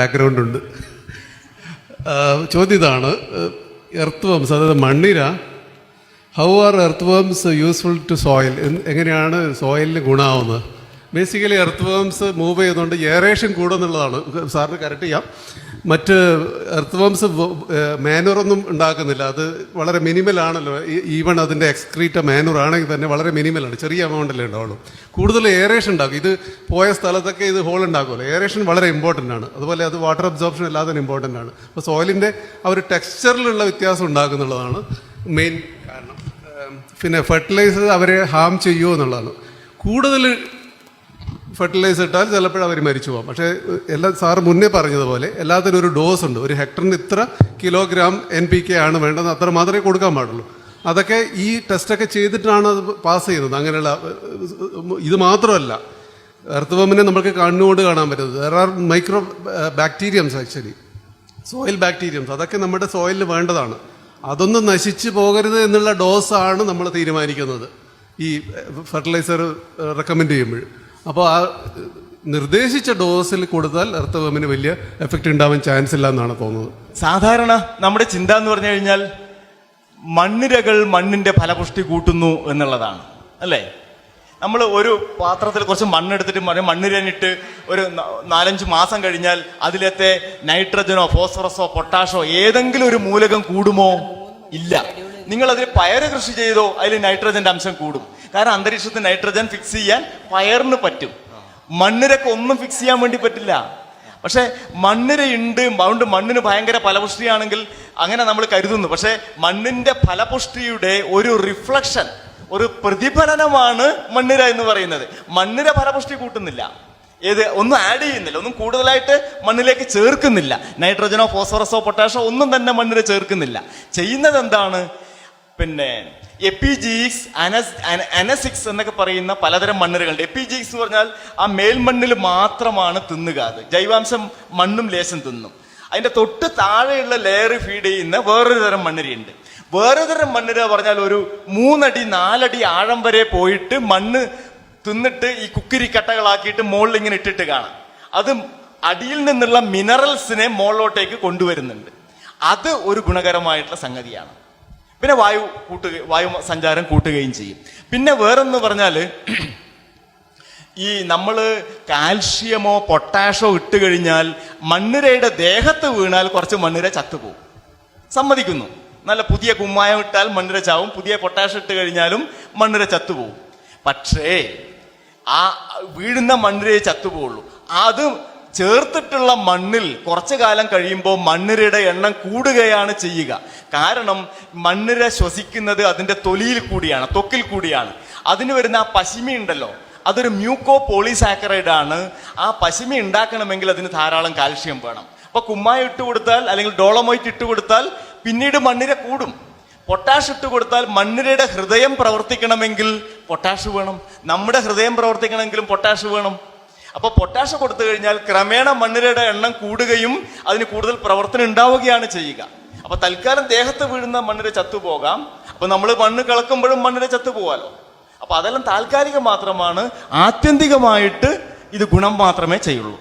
Background ഉണ്ട്. ചോദ്യം ഇതാണ്. എർത്ത് വംസ് അതായത് മണ്ണിര how are earth worms useful to soil എങ്ങനെയാണ് സോയിലിന് ഗുണമാവുന്നത്? ബേസിക്കലി എർത്ത് വേംസ് മൂവ് ചെയ്തുകൊണ്ട് ഏറേഷൻ കൂടുന്നുള്ളതാണ്. സാറിന് കറക്റ്റ് ചെയ്യാം. മറ്റ് എർത്ത് വേംസ് മാനുറൊന്നും ഉണ്ടാക്കുന്നില്ല. അത് വളരെ മിനിമലാണല്ലോ ഈവൺ അതിന്റെ എക്സ്ക്രീറ്റ മാനുർ ആണെങ്കിൽ തന്നെ വളരെ മിനിമലാണ് ചെറിയ എമൗണ്ടല്ലേ ഉണ്ടാവുള്ളൂ. കൂടുതൽ എയറേഷൻ ഉണ്ടാക്കും. ഇത് പോയ സ്ഥലത്തൊക്കെ ഇത് ഹോൾ ഉണ്ടാക്കുമല്ലോ. എയറേഷൻ വളരെ ഇമ്പോർട്ടന്റ് ആണ്. അതുപോലെ അത് വാട്ടർ അബ്സോർപ്ഷൻ അല്ലാതെ ഇമ്പോർട്ടന്റ് ആണ്. അപ്പോൾ സോയിലിന്റെ ആ ഒരു ടെക്സ്ചറിലുള്ള വ്യത്യാസം ഉണ്ടാക്കുന്നുള്ളതാണ് മെയിൻ കാരണം. പിന്നെ ഫെർട്ടിലൈസർ അവരെ ഹാം ചെയ്യുമോ എന്നുള്ളതാണ്. കൂടുതൽ ഫെർട്ടിലൈസർ ഇട്ടാൽ ചിലപ്പോൾ അവർ മരിച്ചു പോകാം പക്ഷേ എല്ലാ സാർ മുന്നേ പറഞ്ഞതുപോലെ എല്ലാത്തിനും ഒരു ഡോസ് ഉണ്ട്. ഒരു ഹെക്ടറിന് ഇത്ര കിലോഗ്രാം എൻ പി കെ ആണ് വേണ്ടത് അത്ര മാത്രമേ കൊടുക്കാൻ പാടുള്ളൂ. അതൊക്കെ ഈ ടെസ്റ്റൊക്കെ ചെയ്തിട്ടാണ് അത് പാസ് ചെയ്യുന്നത്. അങ്ങനെയുള്ള ഇത് മാത്രമല്ല. എർത്ത് വമ്മിനെ നമുക്ക് കണ്ണുകൊണ്ട് കാണാൻ പറ്റുന്നത്. There are micro bacteriums actually soil bacteriums അതൊക്കെ നമ്മുടെ സോയിലിൽ വേണ്ടതാണ്. അതൊന്നും നശിച്ചു പോകരുത് എന്നുള്ള ഡോസാണ് നമ്മൾ തീരുമാനിക്കുന്നത്. ഈ ഫെർട്ടിലൈസർ റെക്കമെൻഡ് ചെയ്യുമ്പോൾ. അപ്പോൾ ആ നിർദ്ദേശിച്ച ഡോസിൽ കൊടുത്താൽ എർത്തവമിന് വലിയ എഫക്റ്റ് ഉണ്ടാവാൻ ചാൻസ് ഇല്ല എന്നാണ് തോന്നുന്നത്. സാധാരണ നമ്മുടെ ചിന്ത എന്ന് പറഞ്ഞു കഴിഞ്ഞാൽ മണ്ണിരകൾ മണ്ണിന്റെ ഫലപുഷ്ടി കൂട്ടുന്നു എന്നുള്ളതാണ് അല്ലേ? നമ്മൾ ഒരു പാത്രത്തിൽ കുറച്ച് മണ്ണെടുത്തിട്ട് പറയും മണ്ണിരനിട്ട് ഒരു നാലഞ്ച് മാസം കഴിഞ്ഞാൽ അതിലത്തെ നൈട്രജനോ ഫോസ്ഫറസോ പൊട്ടാഷോ ഏതെങ്കിലും ഒരു മൂലകം കൂടുമോ? ഇല്ല. നിങ്ങൾ അതിൽ പയറ് കൃഷി ചെയ്തോ അതിൽ നൈട്രജന്റെ അംശം കൂടും. കാരണം അന്തരീക്ഷത്തിൽ നൈട്രജൻ ഫിക്സ് ചെയ്യാൻ പയറിന് പറ്റും. മണ്ണിരക്ക് ഒന്നും ഫിക്സ് ചെയ്യാൻ വേണ്ടി പറ്റില്ല. പക്ഷെ മണ്ണിരയുണ്ട് അതുകൊണ്ട് മണ്ണിന് ഭയങ്കര ഫലപുഷ്ടിയാണെങ്കിൽ അങ്ങനെ നമ്മൾ കരുതുന്നു. പക്ഷെ മണ്ണിന്റെ ഫലപുഷ്ടിയുടെ ഒരു റിഫ്ലക്ഷൻ ഒരു പ്രതിഫലനമാണ് മണ്ണിര എന്ന് പറയുന്നത്. മണ്ണിര ഫലപുഷ്ടി കൂട്ടുന്നില്ല. ഏത് ഒന്നും ആഡ് ചെയ്യുന്നില്ല. ഒന്നും കൂടുതലായിട്ട് മണ്ണിലേക്ക് ചേർക്കുന്നില്ല. നൈട്രജനോ ഫോസ്ഫറസോ പൊട്ടാഷോ ഒന്നും തന്നെ മണ്ണിര ചേർക്കുന്നില്ല. ചെയ്യുന്നത് എന്താണ്? പിന്നെ എപ്പിജിക്സ് അനസ് അനസിക്സ് എന്നൊക്കെ പറയുന്ന പലതരം മണ്ണുകളുണ്ട്. എപ്പിജിക്സ് എന്ന് പറഞ്ഞാൽ ആ മേൽമണ്ണിൽ മാത്രമാണ് തിന്നുക അത്. ജൈവാംശം മണ്ണും ലേശം തിന്നും. അതിന്റെ തൊട്ട് താഴെയുള്ള ലെയർ ഫീഡ് ചെയ്യുന്ന വേറൊരു തരം മണ്ണിരയുണ്ട്. വേറെ തരം മണ്ണിര പറഞ്ഞാൽ ഒരു മൂന്നടി നാലടി ആഴം വരെ പോയിട്ട് മണ്ണ് തിന്നിട്ട് ഈ കുക്കിരി കട്ടകളാക്കിയിട്ട് മുകളിൽ ഇങ്ങനെ ഇട്ടിട്ട് കാണാം. അത് അടിയിൽ നിന്നുള്ള മിനറൽസിനെ മുകളിലോട്ടേക്ക് കൊണ്ടുവരുന്നുണ്ട്. അത് ഒരു ഗുണകരമായിട്ടുള്ള സംഗതിയാണ്. പിന്നെ വായു കൂട്ടുക വായു സഞ്ചാരം കൂട്ടുകയും ചെയ്യും. പിന്നെ വേറെന്ന് പറഞ്ഞാൽ ഈ നമ്മൾ കാൽഷ്യമോ പൊട്ടാഷോ ഇട്ട് കഴിഞ്ഞാൽ മണ്ണിരയുടെ ദേഹത്ത് വീണാൽ കുറച്ച് മണ്ണിര ചത്തുപോകും. സമ്മതിക്കുന്നു. നല്ല പുതിയ കുമ്മായം ഇട്ടാൽ മണ്ണിര ചാവും പുതിയ പൊട്ടാഷ് ഇട്ട് കഴിഞ്ഞാലും മണ്ണിര ചത്തുപോകും. പക്ഷേ ആ വീഴുന്ന മണ്ണിരയെ ചത്തുപോകുള്ളൂ. അത് ചേർത്തിട്ടുള്ള മണ്ണിൽ കുറച്ചു കാലം കഴിയുമ്പോൾ മണ്ണിരയുടെ എണ്ണം കൂടുകയാണ് ചെയ്യുക. കാരണം മണ്ണിര ശ്വസിക്കുന്നത് അതിന്റെ തൊലിയിൽ കൂടിയാണ് തൊക്കിൽ കൂടിയാണ്. അതിന് വരുന്ന ആ പശിമി ഉണ്ടല്ലോ അതൊരു മ്യൂക്കോ പോളിസാക്കറൈഡ് ആണ്. ആ പശിമി ഉണ്ടാക്കണമെങ്കിൽ അതിന് ധാരാളം കാൽഷ്യം വേണം. അപ്പൊ കുമ്മായി ഇട്ട് കൊടുത്താൽ അല്ലെങ്കിൽ ഡോളമൈറ്റ് ഇട്ട് കൊടുത്താൽ പിന്നീട് മണ്ണിര കൂടും. പൊട്ടാഷ് ഇട്ട് കൊടുത്താൽ മണ്ണിരയുടെ ഹൃദയം പ്രവർത്തിക്കണമെങ്കിൽ പൊട്ടാഷ് വേണം. നമ്മുടെ ഹൃദയം പ്രവർത്തിക്കണമെങ്കിലും പൊട്ടാഷ് വേണം. അപ്പൊ പൊട്ടാഷ് കൊടുത്തു കഴിഞ്ഞാൽ ക്രമേണ മണ്ണിരയുടെ എണ്ണം കൂടുകയും അതിന് കൂടുതൽ പ്രവർത്തനം ഉണ്ടാവുകയാണ് ചെയ്യുക. അപ്പൊ തൽക്കാലം ദേഹത്ത് വീഴുന്ന മണ്ണിര ചത്തുപോകാം. അപ്പൊ നമ്മൾ മണ്ണ് കിളക്കുമ്പോഴും മണ്ണിര ചത്തുപോകാലോ അപ്പൊ അതെല്ലാം താൽക്കാലികം മാത്രമാണ്. ആത്യന്തികമായിട്ട് ഇത് ഗുണം മാത്രമേ ചെയ്യുള്ളൂ.